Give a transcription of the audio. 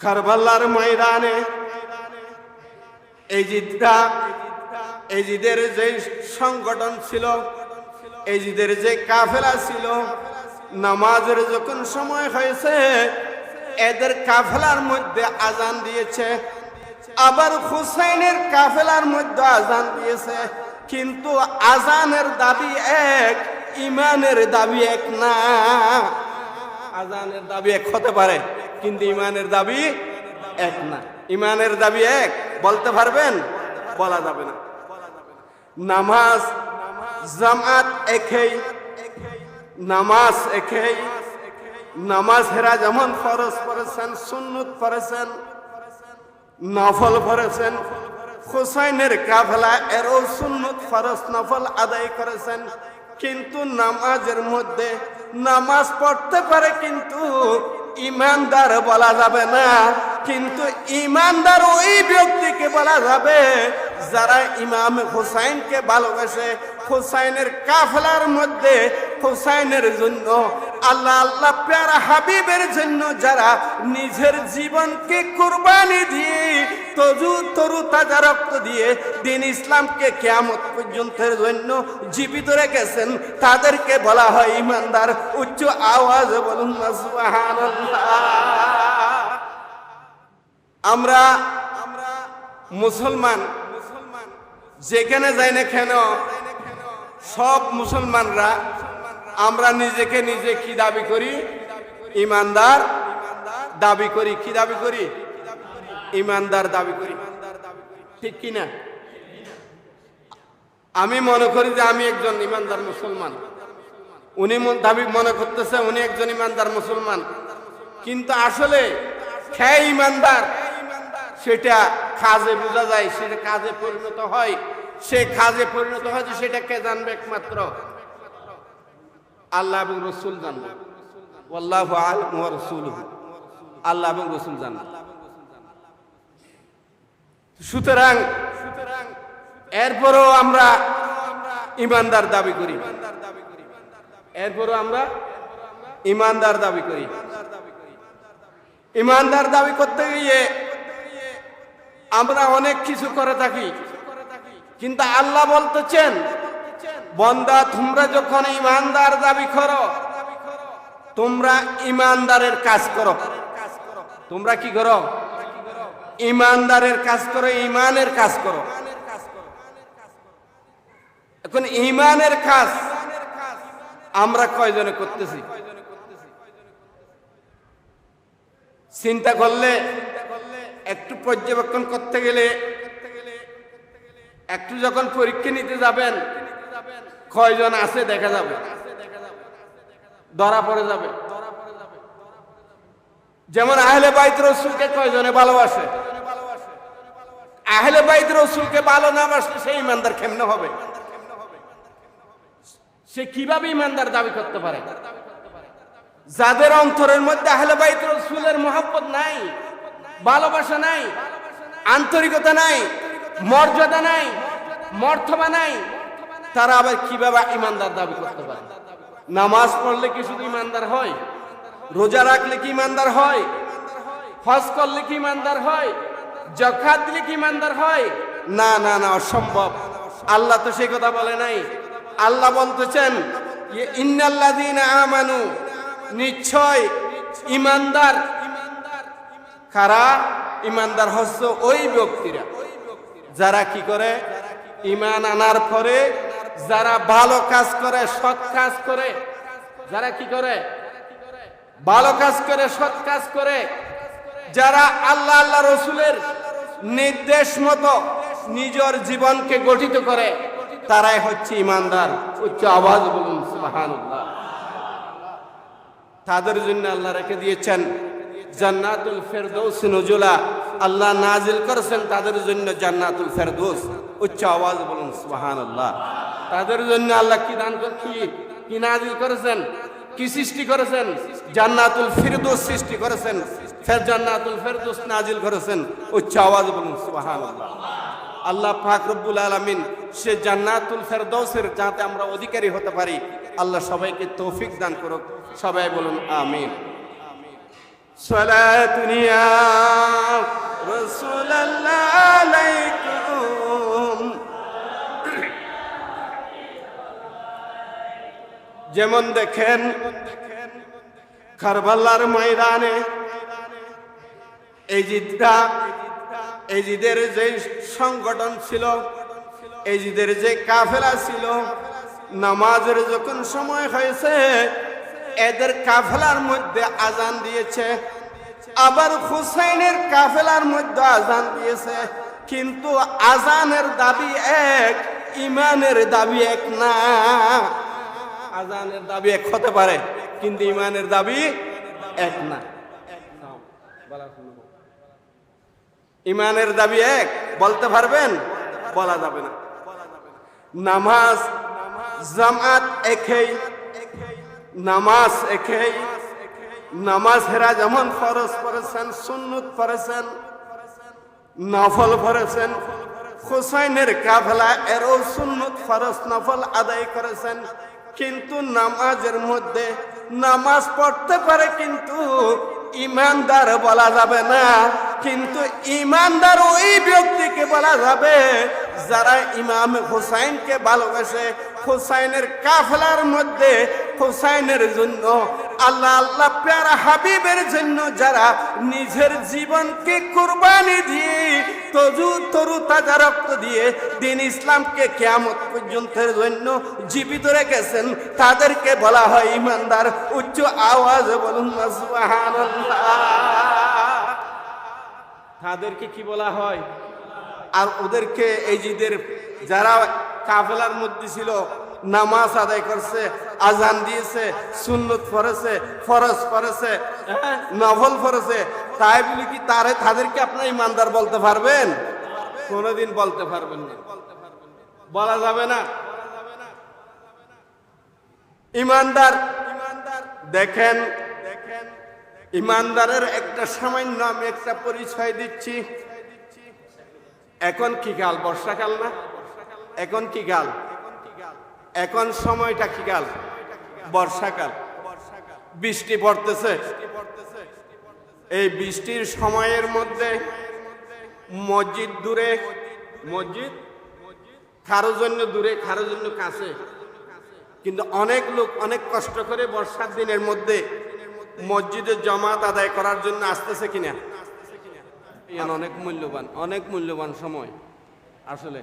কারবাল্লার ময়দানে। এজিদরা, এজিদের যে সংগঠন ছিল, এজিদের যে কাফেলা ছিল, নামাজের যখন সময় হয়েছে, এদের কাফেলার মধ্যে আজান দিয়েছে। আবার হুসাইনের কাফেলার মধ্যে আজান দিয়েছে। কিন্তু আজানের দাবি এক ইমানের দাবি এক না। আজানের দাবি এক হতে পারে। কিন্তু ইমানের দাবি এক না। ইমানের দাবি এক, বলতে পারবেন? বলা যাবে না। নামাজ জামাত একই, নামাজ একই। নামাজ হেরা যেমন ফরজ পড়েছেন সুন্নত পড়েছেন নফল পড়েছেন হুসাইনের কাফেলা এরও সুন্নত ফরজ নফল আদায় করেছেন, কিন্তু নামাজের মধ্যে নামাজ পড়তে পারে কিন্তু ইমানদার বলা যাবে না। কিন্তু ইমানদার ওই ব্যক্তিকে বলা যাবে যারা ইমাম হুসাইনকে ভালোবাসে হুসাইনের কাফলার মধ্যে হুসাইনের জন্য আল্লাহ আল্লাহ প্যারা হাবিবের জন্য যারা নিজের জীবনকে কুরবানি দিয়ে তজু তরু তাজা রক্ত দিয়ে দিন ইসলামকে কেয়ামত পর্যন্তের জন্য জীবিত রেখেছেন, তাদেরকে বলা হয় ইমানদার। উচ্চ আওয়াজ বলুন না আমরা আমরা মুসলমান, যেখানে যাই না কেন, সব মুসলমানরা আমরা নিজেকে নিজে কি দাবি করি? ইমানদার দাবি করি। কি দাবি করি? ইমানদার দাবি করি। ঠিক কি না? আমি মনে করি যে আমি একজন ইমানদার মুসলমান। উনি দাবি মনে করতেছে উনি একজন ইমানদার মুসলমান। কিন্তু আসলে খেয়ে ইমানদার? সেটা কাজে বোঝা যায়, সেটা কাজে পরিণত হয়। সে কাজে পরিণত হয় যে সেটা কে জানবে একমাত্র? আল্লাহ এবং রসুল জানবে। আল্লাহ আলম রসুল আল্লাহ এবং রসুল জানবে। সুতরাং এরপরও আমরা ইমানদার দাবি করি। এরপরও আমরা ইমানদার দাবি করি। ইমানদার দাবি করতে গিয়ে আমরা অনেক কিছু করে থাকি। কিন্তু আল্লাহ বলতেছেন বন্দা, তোমরা যখন ইমানদার দাবি করো, তোমরা ইমানদারের কাজ করো। তোমরা কি করো? ইমানদারের কাজ করো, ইমানের কাজ করো। এখন ইমানের কাজ আমরা কয়জনে করতেছি? চিন্তা করলে, একটু পর্যবেক্ষণ করতে গেলে, একটু যখন পরীক্ষা নিতে যাবেন কয়জন আছে দেখা যাবে। ধরা পড়ে যাবে। যেমন আহলে বাইত রসুলকে কয়জনে ভালোবাসে? আহলে বাইত রসুলকে ভালো না বাসলে সে ইমানদার কেমনে হবে? সে কীভাবে ইমানদার দাবি করতে পারে? যাদের অন্তরের মধ্যে আহলে বাইত রসুলের মহাব্বত নাই, ভালোবাসা নাই, আন্তরিকতা নাই, মর্যাদা নাই মর্থবা নাই তারা আবার কীভাবে ইমানদার দাবি করতে পারে? নামাজ পড়লে কি শুধু ইমানদার হয়, রোজা রাখলে কি ইমানদার হয়, হজ করলে কি ইমানদার হয় জখাত দিলে কি ইমানদার হয়? না না না, অসম্ভব। আল্লাহ তো সেই কথা বলে নাই। আল্লাহ বলতেছেন ইন্নাল্লাযীনা আমানু। নিশ্চয় ইমানদার। কারা? ইমানদার হচ্ছে ওই ব্যক্তিরা। যারা কি করে? ইমান আনার পরে যারা ভালো কাজ করে, সৎ কাজ করে, যারা কি করে? ভালো কাজ করে, সৎ কাজ করে, যারা আল্লাহ আল্লাহ রসুলের নির্দেশ মতো নিজের জীবনকে গঠিত করে, তারাই হচ্ছে ইমানদার। উচ্চ আওয়াজ বলুন তাদের জন্য আল্লাহ রেখে দিয়েছেন জান্নাতুল ফেরদৌস নজুলা। আল্লাহ নাজিল করেছেন তাদের জন্য জান্নাতুল ফেরদৌস। উচ্চ আওয়াজ বলুন, সুবহানাল্লাহ। তাদের জন্য আল্লাহ কি দান কি কি নাজিল করেছেন? কি সৃষ্টি করেছেন? জান্নাতুল ফিরদৌস সৃষ্টি করেছেন। ফের জান্নাতুল ফেরদোস নাজিল করেছেন। উচ্চ আওয়াজ বলুন, সুবহানাল্লাহ। আল্লাহ পাক রব্বুল আলামিন সে জান্নাতুল ফেরদৌসের যাতে আমরা অধিকারী হতে পারি, আল্লাহ সবাইকে তৌফিক দান করুক। সবাই বলুন, আমিন। যেমন দেখেন খারবাল্লার ময়দানে এই জিদটা এই জিদের যে সংগঠন ছিল এই জিদের যে কাফেলা ছিল, নামাজের যখন সময় হয়েছে, এদের কাফেলার মধ্যে আজান দিয়েছে। আবার হুসাইনের কাফেলার মধ্যে আজান দিয়েছে। কিন্তু আজানের দাবি এক ইমানের দাবি এক না। আজানের দাবি এক হতে পারে, কিন্তু ইমানের দাবি এক না। ইমানের দাবি এক, বলতে পারবেন? বলা যাবে না। নামাজ, জামাত একই, নামাজ একই নামাজ হেরা যেমন ফরজ পড়েছেন, সুন্নত পড়েছেন, নফল পড়েছেন, হুসাইনের কাফেলা এরও সুন্নত ফরজ নফল আদায় করেছেন। কিন্তু নামাজের মধ্যে নামাজ পড়তে পারে কিন্তু ইমানদার বলা যাবে না। কিন্তু ইমানদার ওই ব্যক্তিকে বলা যাবে যারা ইমাম হুসাইনকে ভালোবাসে। হুসাইনের কাফেলার মধ্যে হুসাইনের জন্য আল্লাহ আল্লাহ প্যারা হাবিবের জন্য যারা নিজের জীবনকে কুরবানি দিয়ে তজু তরু তাজা রক্ত দিয়ে দিন ইসলামকে কেয়ামত পর্যন্তের জন্য জীবিত রেখেছেন তাদেরকে বলা হয় ইমানদার। উচ্চ আওয়াজে বলুন তাদেরকে কি বলা হয়? আর ওদেরকে এই জিদের যারা কাফেলার মধ্যে ছিল নামাজ আদায় করছে আজান দিয়েছে সুন্নত ফরেছে ফরজ পড়েছে হ্যাঁ, নফল পড়েছে। তাই বলি কি তারে তাদেরকে আপনার ইমানদার বলতে পারবেন? কোনোদিন বলতে পারবেন না। বলা যাবে না। ইমানদার দেখেন দেখেন ইমানদারের একটা সামান্য আমি একটা পরিচয় দিচ্ছি। এখন কি কাল বর্ষাকাল না? এখন কি কাল এখন সময়টা কি কাল? বর্ষাকাল। বৃষ্টি পড়তেছে। এই বৃষ্টির সময়ের মধ্যে মসজিদ দূরে, মসজিদ? কারও জন্য দূরে, কারও জন্য কাছে। কিন্তু অনেক লোক অনেক কষ্ট করে বর্ষার দিনের মধ্যে মসজিদে জমাত আদায় করার জন্য আসতেছে কিনা? অনেক মূল্যবান অনেক মূল্যবান সময়। আসলে